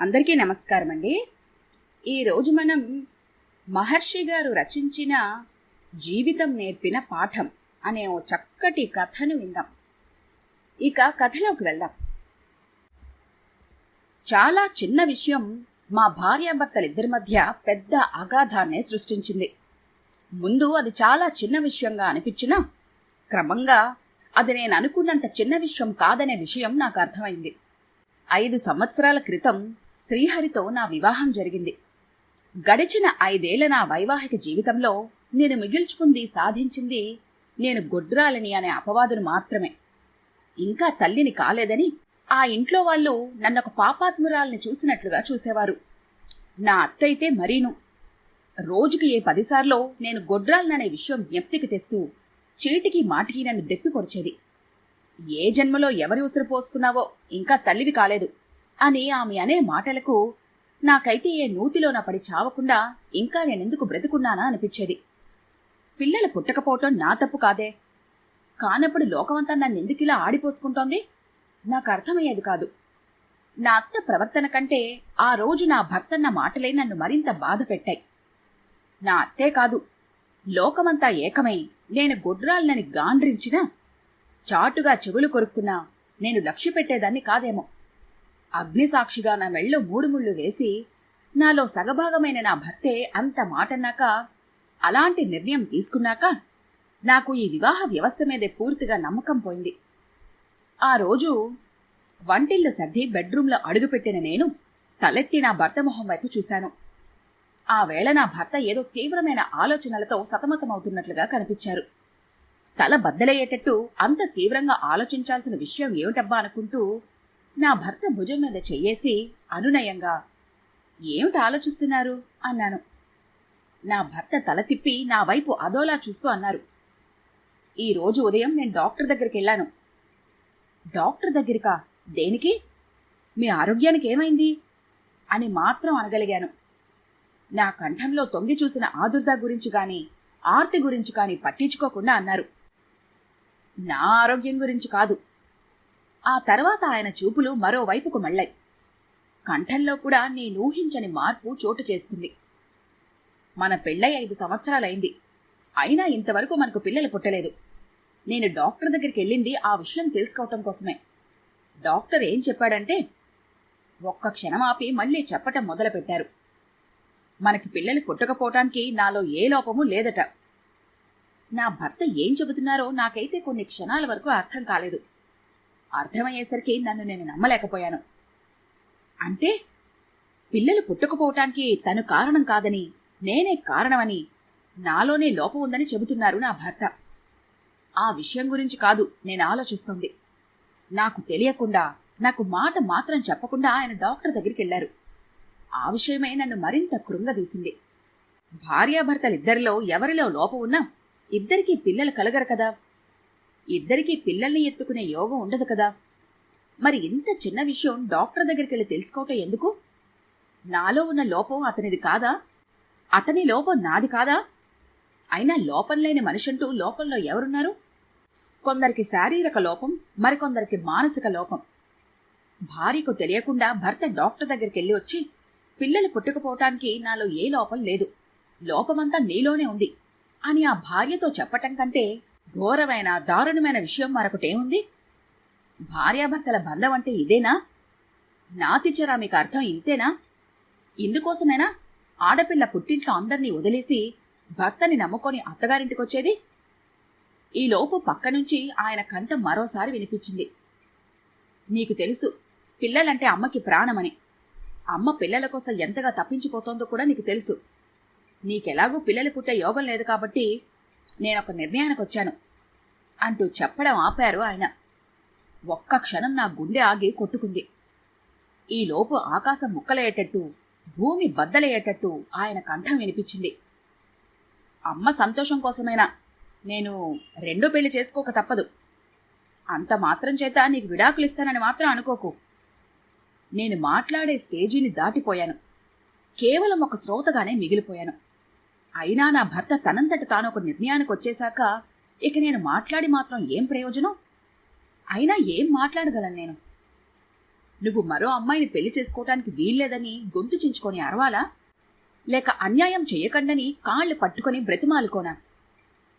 అందరికీ నమస్కారం అండి. ఈరోజు మనం మహర్షి గారు రచించిన జీవితం నేర్పిన పాఠం అనే ఓ చక్కటి కథను విందాం. ఇక కథలోకి వెళ్దాం. చాలా చిన్న విషయం మా భార్యాభర్తలిద్దరి మధ్య పెద్ద అగాధాన్నే సృష్టించింది. ముందు అది చాలా చిన్న విషయంగా అనిపించినా క్రమంగా అది నేను అనుకున్నంత చిన్న విషయం కాదనే విషయం నాకు అర్థమైంది. ఐదు సంవత్సరాల క్రితం శ్రీహరితో నా వివాహం జరిగింది. గడిచిన ఐదేళ్ళ నా వైవాహిక జీవితంలో నేను మిగిల్చుకుంది సాధించింది నేను గొడ్రాలని అనే అపవాదును మాత్రమే. ఇంకా తల్లిని కాలేదని ఆ ఇంట్లో వాళ్ళు నన్నొక పాపాత్మురాల్ని చూసినట్లుగా చూసేవారు. నా అత్తయితే మరీను. రోజుకి ఏ పదిసార్లో నేను గొడ్రాలననే విషయం జ్ఞప్తికి తెస్తూ చీటికి మాటికి నన్ను దెప్పి పొడిచేది. ఏ జన్మలో ఎవరి ఉసురు పోసుకున్నావో ఇంకా తల్లివి కాలేదు. అని ఆమె అనే మాటలకు నాకైతే ఏ నూతిలోన పడి చావకుండా ఇంకా నేనెందుకు బ్రతుకున్నానా అనిపించేది. పిల్లలు పుట్టకపోవటం నా తప్పు కాదే. కానప్పుడు లోకమంతా నన్ను ఎందుకిలా ఆడిపోసుకుంటోంది? నాకు అర్థమయ్యేది కాదు. నా అత్త ప్రవర్తన కంటే ఆ రోజు నా భర్తన్న మాటలే నన్ను మరింత బాధ పెట్టాయి. నా అత్తే కాదు లోకమంతా ఏకమై నేను గొడ్రాలనని గాండ్రించినా చాటుగా చెవులు కొరుక్కున్నా నేను లక్ష్య పెట్టేదాన్ని కాదేమో. అగ్నిసాక్షిగా నా మెళ్ళో మూడు ముళ్ళు వేసి నాలో సగభాగమైన నా భర్తే అంత మాటన్నాక అలాంటి నిర్ణయం తీసుకున్నాక నాకు ఈ వివాహ వ్యవస్థ మీదే పూర్తిగా నమ్మకం పోయింది. ఆ రోజు వంటిల్లు సర్ది బెడ్రూంలో అడుగుపెట్టిన నేను తలెత్తి నా భర్త మొహం వైపు చూశాను. ఆ వేళ నా భర్త ఏదో తీవ్రమైన ఆలోచనలతో సతమతమవుతున్నట్లుగా కనిపించారు. తల బద్దలయ్యేటట్టు అంత తీవ్రంగా ఆలోచించాల్సిన విషయం ఏమిటబ్బా అనుకుంటూ నా భర్త భుజం మీద చెయ్యేసి అనునయంగా ఏమిటి ఆలోచిస్తున్నారు? అన్నాను. నా భర్త తల తిప్పి నా వైపు అదోలా చూస్తూ అన్నారు. ఈ రోజు ఉదయం నేను డాక్టర్ దగ్గరికి వెళ్ళాను. డాక్టర్ దగ్గరికా? దేనికి? మీ ఆరోగ్యానికి ఏమైంది? అని మాత్రం అనగలిగాను. నా కంఠంలో తొంగి చూసిన ఆదుర్ద గురించి కానీ ఆర్తి గురించి కానీ పట్టించుకోకుండా అన్నారు. నా ఆరోగ్యం గురించి కాదు. ఆ తర్వాత ఆయన చూపులు మరోవైపుకు మళ్ళాయి. కంఠంలో కూడా నేనూహించని మార్పు చోటు చేసుకుంది. మన పెళ్ళై ఐదు సంవత్సరాలైంది. అయినా ఇంతవరకు మనకు పిల్లలు పుట్టలేదు. నేను డాక్టర్ దగ్గరికి వెళ్ళింది ఆ విషయం తెలుసుకోవటం కోసమే. డాక్టర్ ఏం చెప్పాడంటే ఒక్క క్షణం ఆపి మళ్ళీ చెప్పటం మొదలుపెట్టారు. మనకి పిల్లలు పుట్టకపోవటానికి నాలో ఏ లోపము లేదట. నా భర్త ఏం చెబుతున్నారో నాకైతే కొన్ని క్షణాల వరకు అర్థం కాలేదు. అర్థమయ్యేసరికి నన్ను నేను నమ్మలేకపోయాను. అంటే పిల్లలు పుట్టకపోవటానికి తను కారణం కాదని నేనే కారణమని నాలోనే లోపం ఉందని చెబుతున్నారు నా భర్త. ఆ విషయం గురించి కాదు నేను ఆలోచిస్తుంది. నాకు తెలియకుండా నాకు మాట మాత్రం చెప్పకుండా ఆయన డాక్టర్ దగ్గరికి వెళ్ళారు ఆ విషయమే నన్ను మరింత కృంగదీసింది. భార్యాభర్తలిద్దరిలో ఎవరిలో లోపం ఉన్నా ఇద్దరికీ పిల్లలు కలగరు కదా. ఇద్దరికీ పిల్లల్ని ఎత్తుకునే యోగం ఉండదు కదా. మరి ఇంత చిన్న విషయం డాక్టర్ దగ్గరికి వెళ్ళి తెలుసుకోవటం ఎందుకు? నాలో ఉన్న లోపం అతనిది కాదా? అతని లోపం నాది కాదా? అయినా లోపం లేని మనిషంటూ లోకంలో ఎవరున్నారు? కొందరికి శారీరక లోపం మరికొందరికి మానసిక లోపం. భార్యకు తెలియకుండా భర్త డాక్టర్ దగ్గరికి వెళ్ళి వచ్చి పిల్లలు పుట్టుకుపోవటానికి నాలో ఏ లోపం లేదు. లోపమంతా నీలోనే ఉంది అని ఆ భార్యతో చెప్పటం కంటే ఘోరమైన దారుణమైన విషయం మరొకటేముంది భార్యాభర్తల బంధం అంటే ఇదేనా? నాతిచ్చరా మీకు అర్థం ఇంతేనా? ఇందుకోసమేనా? ఆడపిల్ల పుట్టింట్లో అందరినీ వదిలేసి భర్తని నమ్ముకొని అత్తగారింటికొచ్చేది? ఈలోపు పక్క నుంచి ఆయన కంఠం మరోసారి వినిపించింది. నీకు తెలుసు పిల్లలంటే అమ్మకి ప్రాణమని. అమ్మ పిల్లల కోసం ఎంతగా తప్పించిపోతోందో కూడా నీకు తెలుసు. నీకెలాగూ పిల్లలు పుట్టే యోగం లేదు కాబట్టి నేనొక నిర్ణయానికి వచ్చాను అంటూ చెప్పడం ఆపారు ఆయన. ఒక్క క్షణం నా గుండె ఆగి కొట్టుకుంది. ఈలోపు ఆకాశం ముక్కలయ్యేటట్టు భూమి బద్దలయ్యేటట్టు ఆయన కంఠం వినిపించింది. అమ్మ సంతోషం కోసమైనా నేను రెండో పెళ్ళి చేసుకోక తప్పదు. అంత మాత్రం చేత నీకు విడాకులు ఇస్తానని మాత్రం అనుకోకు. నేను మాట్లాడే స్టేజీని దాటిపోయాను. కేవలం ఒక శ్రోతగానే మిగిలిపోయాను. అయినా నా భర్త తనంతట తాను ఒక నిర్ణయానికి వచ్చేశాక ఇక నేను మాట్లాడి మాత్రం ఏం ప్రయోజనం? అయినా ఏం మాట్లాడగలను నేను? నువ్వు మరో అమ్మాయిని పెళ్ళి చేసుకోవటానికి వీల్లేదని గొంతు చించుకొని అరవాలా? లేక అన్యాయం చేయకండని కాళ్ళు పట్టుకొని బ్రతిమాలుకోనా?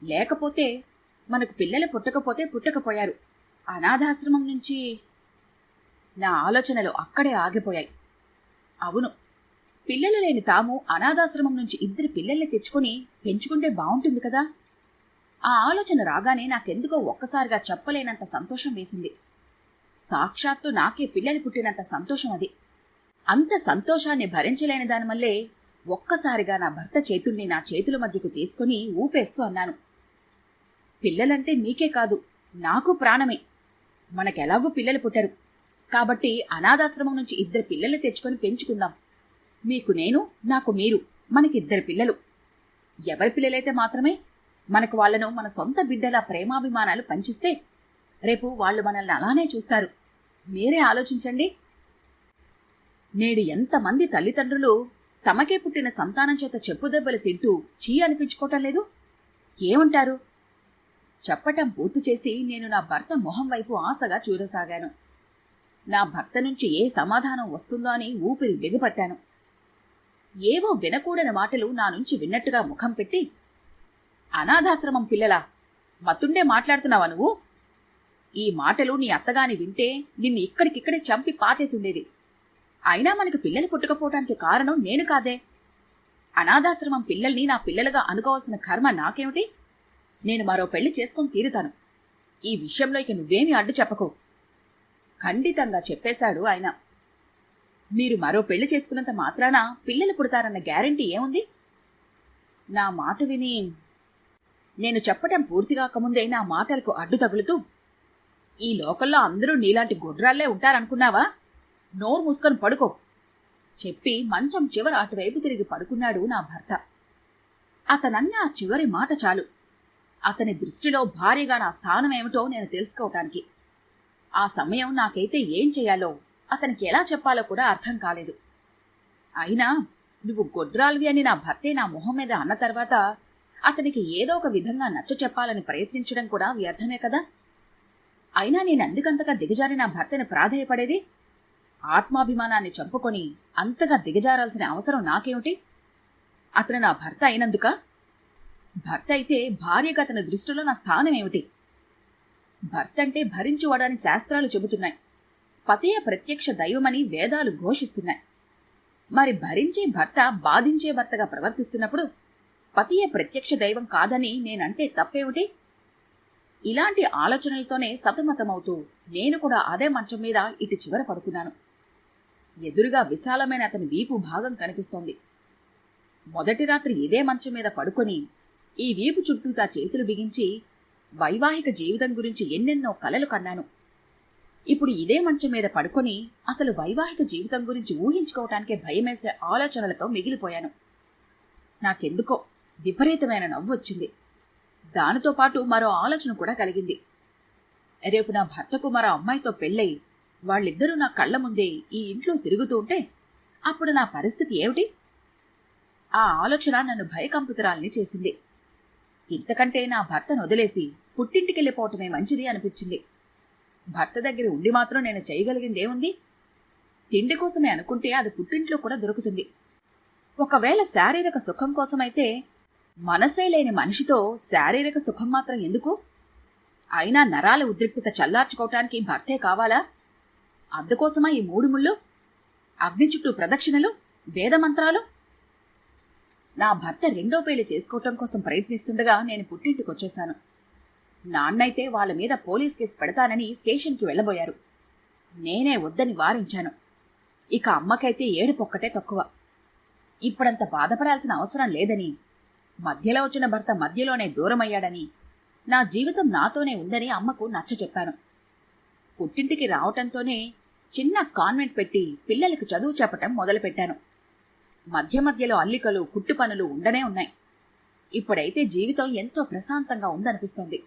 లేకపోతే మనకు పిల్లలు పుట్టకపోతే పుట్టకపోయారు. అనాథాశ్రమం నుంచి నా ఆలోచనలు అక్కడే ఆగిపోయాయి. అవును పిల్లలు లేని తాము అనాథాశ్రమం నుంచి ఇద్దరు పిల్లల్ని తెచ్చుకొని పెంచుకుంటే బాగుంటుంది కదా? ఆ ఆలోచన రాగానే నాకెందుకో ఒక్కసారిగా చెప్పలేనంత సంతోషం వేసింది. సాక్షాత్తు నాకే పిల్లలు పుట్టినంత సంతోషం అది. అంత సంతోషాన్ని భరించలేని దానివల్లే ఒక్కసారిగా నా భర్త చేతుల్ని నా చేతుల మధ్యకు తీసుకుని ఊపేస్తూ అన్నాను. పిల్లలంటే మీకే కాదు నాకు ప్రాణమే. మనకెలాగూ పిల్లలు పుట్టరు. కాబట్టి అనాథాశ్రమం నుంచి ఇద్దరు పిల్లలు తెచ్చుకొని పెంచుకుందాం. మీకు నేను నాకు మీరు మనకిద్దరు పిల్లలు. ఎవరి పిల్లలైతే మాత్రమే మనకు వాళ్ళను మన సొంత బిడ్డల ప్రేమాభిమానాలు పంచిస్తే రేపు వాళ్ళు మనల్ని అలానే చూస్తారు. మీరే ఆలోచించండి. నేడు ఎంతమంది తల్లిదండ్రులు తమకే పుట్టిన సంతానం చేత చెప్పుదెబ్బలు తింటూ చీ అనిపించుకోవటం లేదు? ఏమంటారు? చెప్పటం పూర్తి చేసి నేను నా భర్త మొహం వైపు ఆశగా చూడసాగాను. నా భర్త నుంచి ఏ సమాధానం వస్తుందో అని ఊపిరి బిగపట్టాను. ఏవో వినకూడని మాటలు నా నుంచి విన్నట్టుగా ముఖం పెట్టి అనాథాశ్రమం పిల్లలా? మతుండే మాట్లాడుతున్నావా నువ్వు? ఈ మాటలు నీ అత్తగాని వింటే నిన్ను ఇక్కడికిక్కడే చంపి పాతేసి ఉండేది. అయినా మనకు పిల్లలు పుట్టకపోవటానికి కారణం నేను కాదే. అనాథాశ్రమం పిల్లల్ని నా పిల్లలుగా అనుకోవాల్సిన కర్మ నాకేమిటి? నేను మరో పెళ్ళి చేసుకొని తీరుతాను. ఈ విషయంలో ఇక నువ్వేమీ అడ్డు చెప్పకు. ఖండితంగా చెప్పేశాడు ఆయన. మీరు మరో పెళ్ళి చేసుకున్నంత మాత్రాన పిల్లలు పుడతారన్న గ్యారంటీ ఏముంది? నా మాట విని నేను చెప్పటం పూర్తిగాకముందే నా మాటలకు అడ్డు తగులుతూ ఈ లోకల్లో అందరూ నీలాంటి గుడ్రాళ్ళే ఉంటారనుకున్నావా? నోరు మూసుకొని పడుకో. చెప్పి మంచం చివర అటువైపు తిరిగి పడుకున్నాడు నా భర్త. అతనన్న ఆ చివరి మాట చాలు. అతని దృష్టిలో భారీగా నా స్థానం ఏమిటో నేను తెలుసుకోవటానికి. ఆ సమయం నాకైతే ఏం చేయాలో అతనికి ఎలా చెప్పాలో కూడా అర్థం కాలేదు. అయినా నువ్వు గొడ్రాల్వి అని నా భర్తే నా మొహం మీద అన్న తర్వాత అతనికి ఏదో ఒక విధంగా నచ్చ చెప్పాలని ప్రయత్నించడం కూడా వ్యర్థమే కదా? అయినా నేను అందుకంతగా దిగజారి నా భర్తని ప్రాధేయపడేది? ఆత్మాభిమానాన్ని చంపుకొని అంతగా దిగజారాల్సిన అవసరం నాకేమిటి? అతను నా భర్త అయినందుక? భర్త అయితే భార్యగా అతని దృష్టిలో నా స్థానం ఏమిటి? భర్త అంటే భరించువాడని శాస్త్రాలు చెబుతున్నాయి. పతియ ప్రత్యక్ష దైవమని వేదాలు ఘోషిస్తున్నాయి. మరి భరించే భర్త బాధించే భర్తగా ప్రవర్తిస్తున్నప్పుడు పతియే ప్రత్యక్ష దైవం కాదని నేనంటే తప్పేమిటి? ఇలాంటి ఆలోచనలతోనే సతమతమవుతూ నేను కూడా అదే మంచం మీద ఇటు చివర పడుకున్నాను. ఎదురుగా విశాలమైన అతని వీపు భాగం కనిపిస్తోంది. మొదటి రాత్రి ఇదే మంచం మీద పడుకొని ఈ వీపు చుట్టూతా చేతులు బిగించి వైవాహిక జీవితం గురించి ఎన్నెన్నో కలలు కన్నాను. ఇప్పుడు ఇదే మంచం మీద పడుకొని అసలు వైవాహిక జీవితం గురించి ఊహించుకోవటానికే భయమేసే ఆలోచనలతో మిగిలిపోయాను. నాకెందుకో విపరీతమైన నవ్వు వచ్చింది. దానితో పాటు మరో ఆలోచన కూడా కలిగింది. రేపు నా భర్తకు మరో అమ్మాయితో పెళ్ళయి వాళ్ళిద్దరూ నా కళ్ళ ముందే ఈ ఇంట్లో తిరుగుతూ ఉంటే అప్పుడు నా పరిస్థితి ఏమిటి? ఆ ఆలోచన నన్ను భయకంపితురాల్ని చేసింది. ఇంతకంటే నా భర్తను వదిలేసి పుట్టింటికెళ్ళిపోవటమే మంచిది అనిపించింది. భర్త దగ్గర ఉండి మాత్రం నేను చేయగలిగిందేముంది? తిండి కోసమే అనుకుంటే అది పుట్టింట్లో కూడా దొరుకుతుంది. ఒకవేళ శారీరక సుఖం కోసమైతే మనసే లేని మనిషితో శారీరక సుఖం మాత్రం ఎందుకు? అయినా నరాల ఉద్రిక్తత చల్లార్చుకోవటానికి భర్తే కావాలా? అందుకోసమా ఈ మూడు ముళ్ళు? అగ్ని చుట్టూ ప్రదక్షిణలు? వేదమంత్రాలు నా భర్త రెండో పెళ్ళి చేసుకోవటం కోసం ప్రయత్నిస్తుండగా నేను పుట్టింటికొచ్చేశాను నాన్నైతే వాళ్ళ మీద పోలీస్ కేసు పెడతానని స్టేషన్కి వెళ్ళబోయారు నేనే వద్దని వారించాను. ఇక అమ్మకైతే ఏడుపొక్కటే తక్కువ. ఇప్పుడంత బాధపడాల్సిన అవసరం లేదని మధ్యలో వచ్చిన భర్త మధ్యలోనే దూరమయ్యాడని నా జీవితం నాతోనే ఉందని అమ్మకు నచ్చ చెప్పాను. పుట్టింటికి రావటంతోనే చిన్న కాన్వెంట్ పెట్టి పిల్లలకు చదువు చెప్పటం మొదలుపెట్టాను. మధ్య మధ్యలో అల్లికలు కుట్టు పనులు ఉండనే ఉన్నాయి. ఇప్పుడైతే జీవితం ఎంతో ప్రశాంతంగా ఉందనిపిస్తోంది.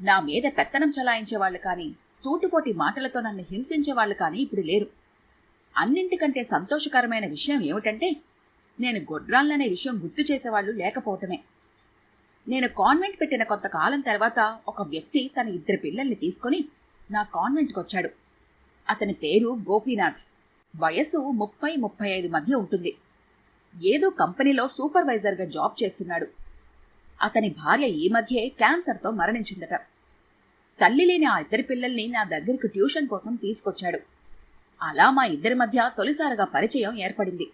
నా మీద పెత్తనం చలాయించేవాళ్ళు కానీ సూటుపోటి మాటలతో నన్ను హింసించేవాళ్ళు కానీ ఇప్పుడు లేరు. అన్నింటికంటే సంతోషకరమైన విషయం ఏమిటంటే నేను గొడ్రాళ్ళనే విషయం గుర్తు చేసేవాళ్ళు లేకపోవటమే. నేను కాన్వెంట్ పెట్టిన కొంతకాలం తర్వాత ఒక వ్యక్తి తన ఇద్దరు పిల్లల్ని తీసుకుని నా కాన్వెంట్కి వచ్చాడు అతని పేరు గోపీనాథ్. వయసు ముప్పై ముప్పై ఐదు మధ్య ఉంటుంది. ఏదో కంపెనీలో సూపర్వైజర్గా జాబ్ చేస్తున్నాడు. అతని భార్య ఈ మధ్యే క్యాన్సర్తో మరణించిందట. తల్లి లేని ఆ ఇద్దరి పిల్లల్ని నా దగ్గరికి ట్యూషన్ కోసం తీసుకొచ్చాడు. అలా మా ఇద్దరి మధ్య తొలిసారిగా పరిచయం ఏర్పడింది.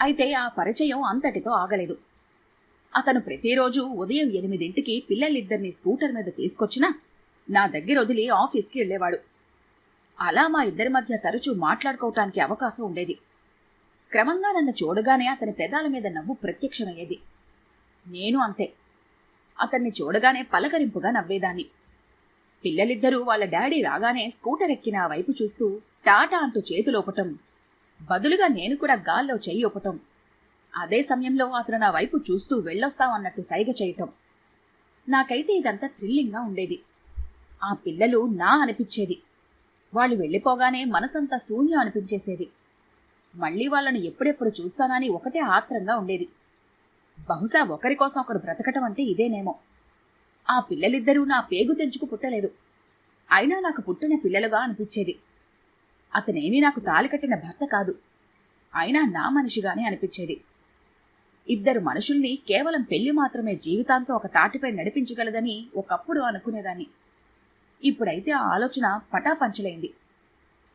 అయితే ఆ పరిచయం అంతటితో ఆగలేదు. అతను ప్రతిరోజు ఉదయం ఎనిమిదింటికి పిల్లలిద్దరిని స్కూటర్ మీద తీసుకొచ్చినా నా దగ్గర వదిలి ఆఫీస్కి వెళ్ళేవాడు. అలా మా ఇద్దరి మధ్య తరచూ మాట్లాడుకోవటానికి అవకాశం ఉండేది. క్రమంగా నన్ను చూడగానే అతని పెదాల మీద నవ్వు ప్రత్యక్షమయ్యేది. నేను అంతే. అతన్ని చూడగానే పలకరింపుగా నవ్వేదాన్ని. పిల్లలిద్దరూ వాళ్ళ డాడీ రాగానే స్కూటర్ ఎక్కిన ఆ వైపు చూస్తూ టాటా అంటూ చేతులోపటం బదులుగా నేను కూడా గాల్లో చెయ్యి ఒప్పటం. అదే సమయంలో అతను నా వైపు చూస్తూ వెళ్ళొస్తామన్నట్టు సైగ చేయటం. నాకైతే ఇదంతా థ్రిల్లింగ్గా ఉండేది. ఆ పిల్లలు నా అనిపించేది. వాళ్ళు వెళ్ళిపోగానే మనసంతా శూన్యం అనిపించేసేది. మళ్ళీ వాళ్ళని ఎప్పుడెప్పుడు చూస్తానని ఒకటే ఆత్రంగా ఉండేది. బహుశా ఒకరి కోసం ఒకరు బ్రతకటం అంటే ఇదేనేమో. ఆ పిల్లలిద్దరూ నా పేగు తెంచుకు పుట్టలేదు. అయినా నాకు పుట్టిన పిల్లలుగా అనిపించేది. అతనేమీ నాకు తాలి కట్టిన భర్త కాదు. అయినా నా మనిషిగానే అనిపించేది. ఇద్దరు మనుషుల్ని కేవలం పెళ్ళి మాత్రమే జీవితాంతో ఒక తాటిపై నడిపించగలదని ఒకప్పుడు అనుకునేదాన్ని. ఇప్పుడైతే ఆ ఆలోచన పటాపంచలైంది.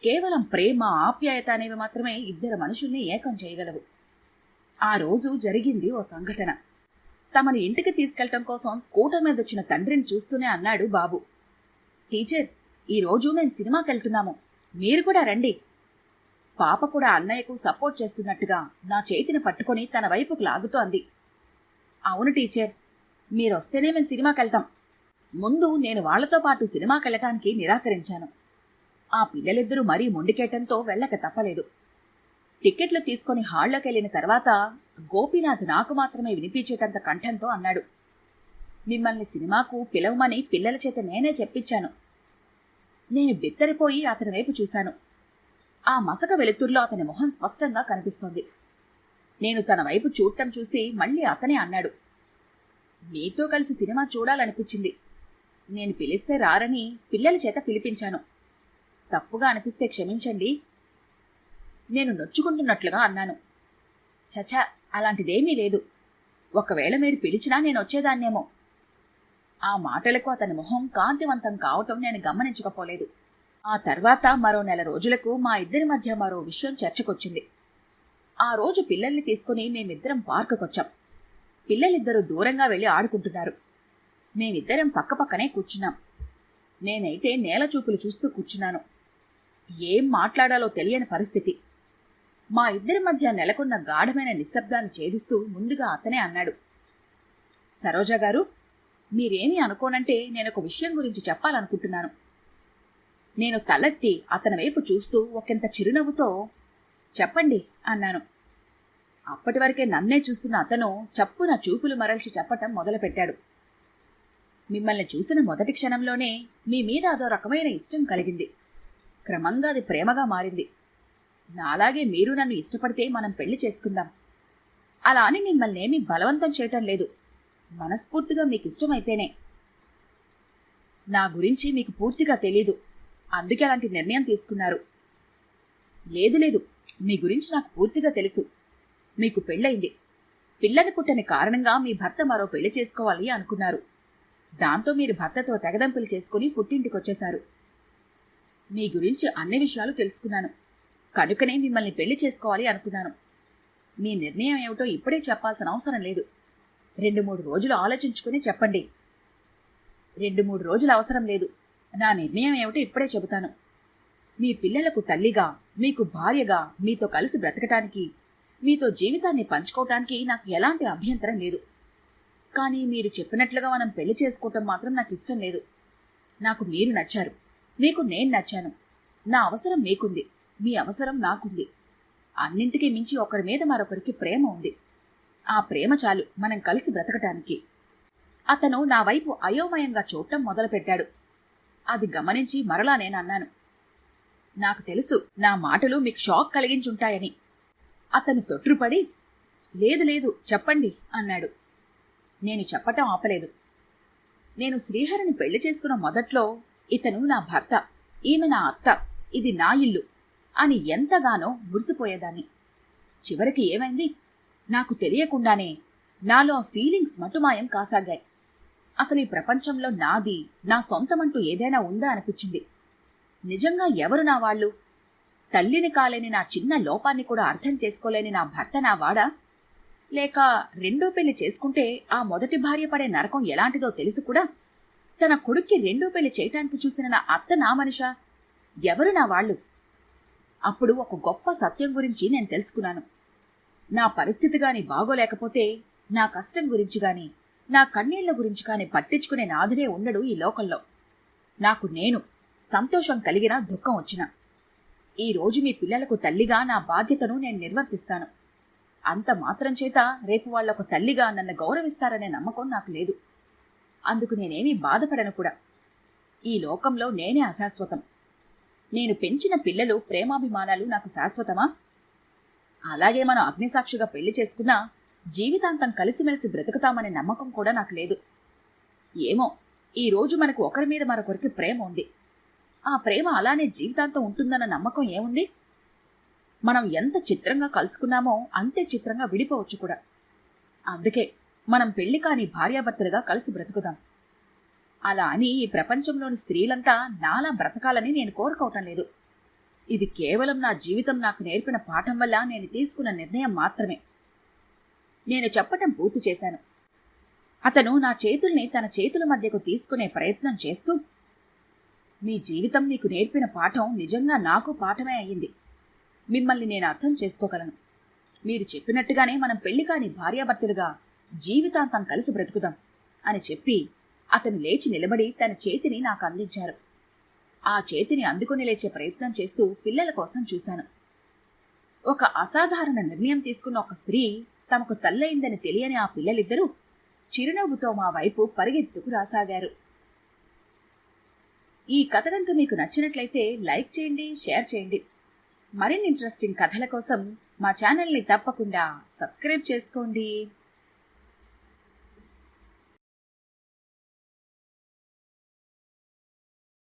కేవలం ప్రేమ ఆప్యాయత అనేవి మాత్రమే ఇద్దరు మనుషుల్ని ఏకం చేయగలవు. ఆ రోజు జరిగింది ఓ సంఘటన. తమని ఇంటికి తీసుకెళ్ళటం కోసం స్కూటర్ మీద వచ్చిన తండ్రిని చూస్తూనే అన్నాడు బాబు. టీచర్ ఈ రోజు మేము సినిమాకి వెళ్తున్నాము మీరు కూడా రండి. పాప కూడా అన్నయ్యకు సపోర్ట్ చేస్తున్నట్టుగా నా చేతిని పట్టుకొని తన వైపుకు లాగుతూ అంది అవును టీచర్ మీరొస్తేనే మేము సినిమాకి వెళ్తాం ముందు నేను వాళ్ళతో పాటు సినిమాకి వెళ్ళటానికి నిరాకరించాను. ఆ పిల్లలిద్దరూ మరీ మొండికేయటంతో వెళ్ళక తప్పలేదు. టిక్కెట్లు తీసుకుని హాల్లోకి వెళ్ళిన తర్వాత గోపీనాథ్ నాకు మాత్రమే వినిపించేటంత కంఠంతో అన్నాడు. మిమ్మల్ని సినిమాకు పిలవమని పిల్లల చేత నేనే చెప్పించాను. నేను బిత్తరిపోయి అతని వైపు చూశాను. ఆ మసక వెలుతుర్లో అతని మొహం స్పష్టంగా కనిపిస్తోంది. నేను తన వైపు చూడటం చూసి మళ్ళీ అతనే అన్నాడు. మీతో కలిసి సినిమా చూడాలనిపించింది. నేను పిలిస్తే రారని పిల్లల చేత పిలిపించాను. తప్పుగా అనిపిస్తే క్షమించండి. నేను నొచ్చుకుంటున్నట్లుగా అన్నాను. చచా అలాంటిదేమీ లేదు. ఒకవేళ మీరు పిలిచినా నేను వచ్చేదాన్నేమో. ఆ మాటలకు అతని మొహం కాంతివంతం కావటం నేను గమనించకపోలేదు. ఆ తర్వాత మరో నెల రోజులకు మా ఇద్దరి మధ్య మరో విషయం చర్చకొచ్చింది. ఆ రోజు పిల్లల్ని తీసుకుని మేమిద్దరం పార్కుకొచ్చాం. పిల్లలిద్దరూ దూరంగా వెళ్ళి ఆడుకుంటున్నారు. మేమిద్దరం పక్కపక్కనే కూర్చున్నాం. నేనైతే నేల చూపులు చూస్తూ కూర్చున్నాను. ఏం మాట్లాడాలో తెలియని పరిస్థితి. మా ఇద్దరి మధ్య నెలకొన్న గాఢమైన నిశ్శబ్దాన్ని ఛేదిస్తూ ముందుగా అతనే అన్నాడు. సరోజ గారు మీరేమీ అనుకోనంటే నేను ఒక విషయం గురించి చెప్పాలనుకుంటున్నాను. నేను తలెత్తి అతని వైపు చూస్తూ ఒకంత చిరునవ్వుతో చెప్పండి అన్నాను. అప్పటి వరకే నన్నే చూస్తున్న అతను చప్పున చూపులు మరల్చి చెప్పటం మొదలుపెట్టాడు. మిమ్మల్ని చూసిన మొదటి క్షణంలోనే మీ మీద అదో రకమైన ఇష్టం కలిగింది. క్రమంగా అది ప్రేమగా మారింది. నాలాగే మీరు నన్ను ఇష్టపడితే మనం పెళ్ళి చేసుకుందాం. అలా అని మిమ్మల్ని ఏమీ బలవంతం చేయటం లేదు. మనస్ఫూర్తిగా మీకు ఇష్టమైతేనే నా గురించి మీకు పూర్తిగా తెలీదు. అందుకే అలాంటి నిర్ణయం తీసుకున్నారు. లేదు లేదు. మీ గురించి నాకు పూర్తిగా తెలుసు. మీకు పెళ్ళయింది. పిల్లని పుట్టని కారణంగా మీ భర్త మరో పెళ్ళి చేసుకోవాలి అనుకున్నారు. దాంతో మీరు భర్తతో తెగదంపులు చేసుకుని పుట్టింటికొచ్చేశారు. మీ గురించి అన్ని విషయాలు తెలుసుకున్నాను. కనుకనే మిమ్మల్ని పెళ్ళి చేసుకోవాలి అనుకున్నాను. మీ నిర్ణయం ఏమిటో ఇప్పుడే చెప్పాల్సిన అవసరం లేదు. రెండు మూడు రోజులు ఆలోచించుకుని చెప్పండి. రెండు మూడు రోజులు అవసరం లేదు. నా నిర్ణయం ఏమిటో ఇప్పుడే చెబుతాను. మీ పిల్లలకు తల్లిగా మీకు భార్యగా మీతో కలిసి బ్రతకటానికి మీతో జీవితాన్ని పంచుకోవటానికి నాకు ఎలాంటి అభ్యంతరం లేదు. కానీ మీరు చెప్పినట్లుగా మనం పెళ్ళి చేసుకోవటం మాత్రం నాకు ఇష్టం లేదు. నాకు మీరు నచ్చారు. మీకు నేను నచ్చాను. నా అవసరం మీకుంది. మీ అవసరం నాకుంది. అన్నింటికీ మించి ఒకరి మీద మరొకరికి ప్రేమ ఉంది. ఆ ప్రేమ చాలు మనం కలిసి బ్రతకటానికి. అతను నా వైపు అయోమయంగా చూడటం మొదలుపెట్టాడు. అది గమనించి మరలా నేను అన్నాను నాకు తెలుసు నా మాటలు మీకు షాక్ కలిగించుంటాయని. అతను తొట్టుపడి లేదు లేదు చెప్పండి అన్నాడు. నేను చెప్పటం ఆపలేదు. నేను శ్రీహరిని పెళ్ళి చేసుకున్న మొదట్లో ఇతను నా భర్త ఈమె నా అత్త ఇది నా ఇల్లు అని ఎంతగానో మురిసిపోయేదాన్ని. చివరికి ఏమైంది? నాకు తెలియకుండానే నాలో ఆ ఫీలింగ్స్ మటుమాయం కాసాగాయి. అసలు ఈ ప్రపంచంలో నాది నా సొంతమంటూ ఏదైనా ఉందా అనిపించింది. నిజంగా ఎవరు నా వాళ్ళు? తల్లిని కాలేని నా చిన్న లోపాన్ని కూడా అర్థం చేసుకోలేని నా భర్త నా వాడా? లేక రెండో పెళ్ళి చేసుకుంటే ఆ మొదటి భార్య పడే నరకం ఎలాంటిదో తెలిసి కూడా? తన కొడుక్కి రెండో పెళ్ళి చేయటానికి చూసిన నా అత్త నా మనిషా? ఎవరు నా వాళ్ళు? అప్పుడు ఒక గొప్ప సత్యం గురించి నేను తెలుసుకున్నాను. నా పరిస్థితి గాని బాగోలేకపోతే నా కష్టం గురించి గాని నా కన్నీళ్ళ గురించి కాని పట్టించుకునే నాదుడే ఉండడు ఈ లోకంలో. నాకు నేను సంతోషం కలిగిన దుఃఖం వచ్చిన. ఈ రోజు మీ పిల్లలకు తల్లిగా నా బాధ్యతను నేను నిర్వర్తిస్తాను. అంత మాత్రం చేత రేపు వాళ్ళొక తల్లిగా నన్ను గౌరవిస్తారనే నమ్మకం నాకు లేదు. అందుకు నేనేమీ బాధపడను కూడా. ఈ లోకంలో నేనే అశాశ్వతం. నేను పెంచిన పిల్లలు ప్రేమాభిమానాలు నాకు శాశ్వతమా? అలాగే మనం అగ్నిసాక్షిగా పెళ్ళి చేసుకున్నా జీవితాంతం కలిసిమెలిసి బ్రతుకుతామనే నమ్మకం కూడా నాకు లేదు. ఏమో ఈ రోజు మనకు ఒకరి మీద మరొకరికి ప్రేమ ఉంది. ఆ ప్రేమ అలానే జీవితాంతం ఉంటుందన్న నమ్మకం ఏముంది? మనం ఎంత చిత్రంగా కలుసుకున్నామో అంతే చిత్రంగా విడిపోవచ్చు కూడా. అందుకే మనం పెళ్ళి కాని భార్యాభర్తలుగా కలిసి బ్రతుకుదాం. అలా అని ఈ ప్రపంచంలోని స్త్రీలంతా నాలా బ్రతకాలని నేను కోరుకోవటం లేదు. ఇది కేవలం నా జీవితం నాకు నేర్పిన పాఠం వల్ల నేను తీసుకున్న నిర్ణయం మాత్రమే. నేను చెప్పటం పూర్తి చేశాను. అతను నా చేతుల్ని తన చేతుల మధ్యకు తీసుకునే ప్రయత్నం చేస్తూ మీ జీవితం మీకు నేర్పిన పాఠం నిజంగా నాకు పాఠమే అయ్యింది. మిమ్మల్ని నేను అర్థం చేసుకోగలను. మీరు చెప్పినట్టుగానే మనం పెళ్ళి కాని భార్యాభర్తలుగా జీవితాంతం కలిసి బ్రతుకుదాం అని చెప్పి అతను లేచి నిలబడి తన చేతిని నాకు అందించారు. ఆ చేతిని అందుకుని లేచే ప్రయత్నం చేస్తూ పిల్లల కోసం చూశాను. ఒక అసాధారణ నిర్ణయం తీసుకున్న ఒక స్త్రీ తమకు తల్లయిందని తెలియని ఆ పిల్లలిద్దరూ చిరునవ్వుతో మా వైపు పరిగెత్తుకు రాసాగారు. ఈ కథ కనుక మీకు నచ్చినట్లయితే లైక్ చేయండి షేర్ చేయండి. మరిన్ని ఇంట్రెస్టింగ్ కథల కోసం మా ఛానల్ని తప్పకుండా సబ్స్క్రైబ్ చేసుకోండి.